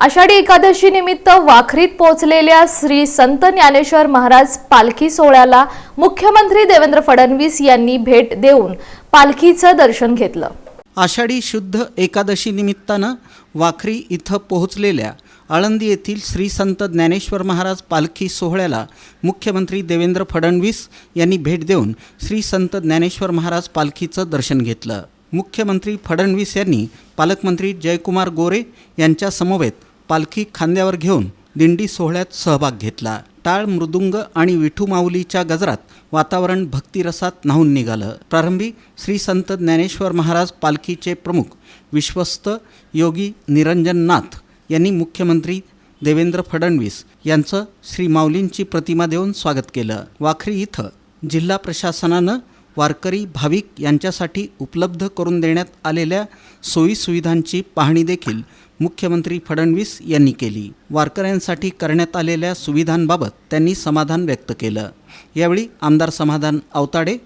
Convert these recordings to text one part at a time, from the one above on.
आषाढी एकादशी निमित्त वाखरीत पोहोचलेल्या श्री संत ज्ञानेश्वर महाराज पालखी सोहळ्याला मुख्यमंत्री देवेंद्र फडणवीस यांनी भेट देऊन पालखीचं दर्शन घेतलं. आषाढी शुद्ध एकादशी निमित्तानं वाखरी इथं पोहोचलेल्या आळंदी येथील श्री संत ज्ञानेश्वर महाराज पालखी सोहळ्याला मुख्यमंत्री देवेंद्र फडणवीस यांनी भेट देऊन श्री संत ज्ञानेश्वर महाराज पालखीचं दर्शन घेतलं. मुख्यमंत्री फडणवीस यांनी पालकमंत्री जयकुमार गोरे यांच्या समवेत पालखी खांद्यावर घेऊन दिंडी सोहळ्यात सहभाग घेतला. टाळ मृदुंग आणि विठू माऊलीच्या गजरात वातावरण भक्तिरसात न्हावून निघालं. प्रारंभी श्री संत ज्ञानेश्वर महाराज पालखीचे प्रमुख विश्वस्त योगी निरंजन नाथ यांनी मुख्यमंत्री देवेंद्र फडणवीस यांचं श्री माऊलींची प्रतिमा देऊन स्वागत केलं. वाखरी इथं जिल्हा प्रशासनानं वारकरी भाविक यांच्यासाठी उपलब्ध करून देण्यात आलेल्या सोयीसुविधांची पाहणी देखील मुख्यमंत्री फडणवीस यांनी केली. वारकऱ्यांसाठी करण्यात आलेल्या सुविधांबाबत त्यांनी समाधान व्यक्त केलं. यावेळी आमदार समाधान अवताडे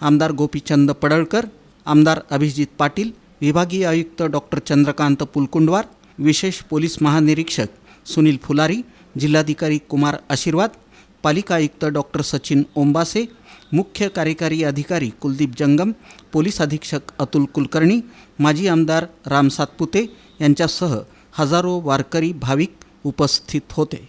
आमदार गोपीचंद पडळकर आमदार अभिजित पाटील विभागीय आयुक्त डॉक्टर चंद्रकांत पुलकुंडवार विशेष पोलीस महानिरीक्षक सुनील फुलारी जिल्हाधिकारी कुमार आशीर्वाद पालिका आयुक्त डॉक्टर सचिन ओंबासे मुख्य कार्यकारी अधिकारी कुलदीप जंगम पोलीस अधीक्षक अतुल कुलकर्णी माजी आमदार राम सातपुते यांच्यासह हजारो वारकरी भाविक उपस्थित होते.